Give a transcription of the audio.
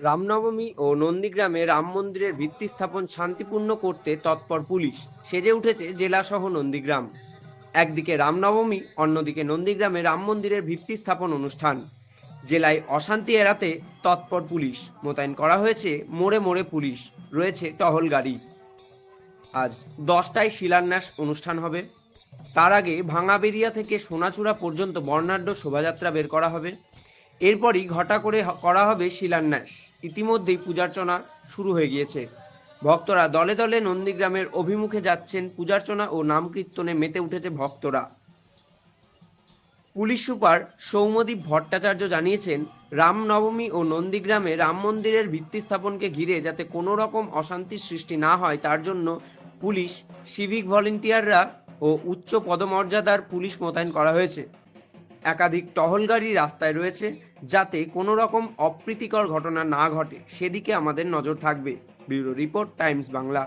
রামনবমী ও নন্দীগ্রামে রাম মন্দিরের ভিত্তি স্থাপন শান্তিপূর্ণ করতে তৎপর পুলিশ। সেজে উঠেছে জেলাসহ নন্দীগ্রাম। একদিকে রামনবমী, অন্যদিকে নন্দীগ্রামে রাম মন্দিরের ভিত্তি স্থাপন অনুষ্ঠান। জেলায় অশান্তি এড়াতে তৎপর পুলিশ। মোতায়েন করা হয়েছে মোড়ে মোড়ে পুলিশ। রয়েছে টহল গাড়ি। আজ দশটায় শিলান্যাস অনুষ্ঠান হবে। তার আগে ভাঙাবেরিয়া থেকে সোনাচূড়া পর্যন্ত বর্ণাঢ্য শোভাযাত্রা বের করা হবে। এরপরই ঘটা করে করা হবে শিলান্যাস। ইতিমধ্যেই পূজার্চনা শুরু হয়ে গিয়েছে। ভক্তরা দলে দলে নন্দীগ্রামের অভিমুখে যাচ্ছেন পূজার্চনা ও নামকীর্তনে মেতে উঠেছে ভক্তরা। পুলিশ সুপার সৌমদীপ ভট্টাচার্য জানিয়েছেন, রামনবমী ও নন্দীগ্রামে রাম মন্দিরের ভিত্তি স্থাপনকে ঘিরে যাতে কোনো রকম অশান্তির সৃষ্টি না হয়, তার জন্য পুলিশ, সিভিক ভলেন্টিয়াররা ও উচ্চ পদমর্যাদার পুলিশ মোতায়েন করা হয়েছে। একাধিক টহলগাড়ি রাস্তায় রয়েছে যাতে কোনো রকম অপ্রীতিকর ঘটনা না ঘটে। সেদিকে আমাদের নজর থাকবে। Bureau report Times Bangla.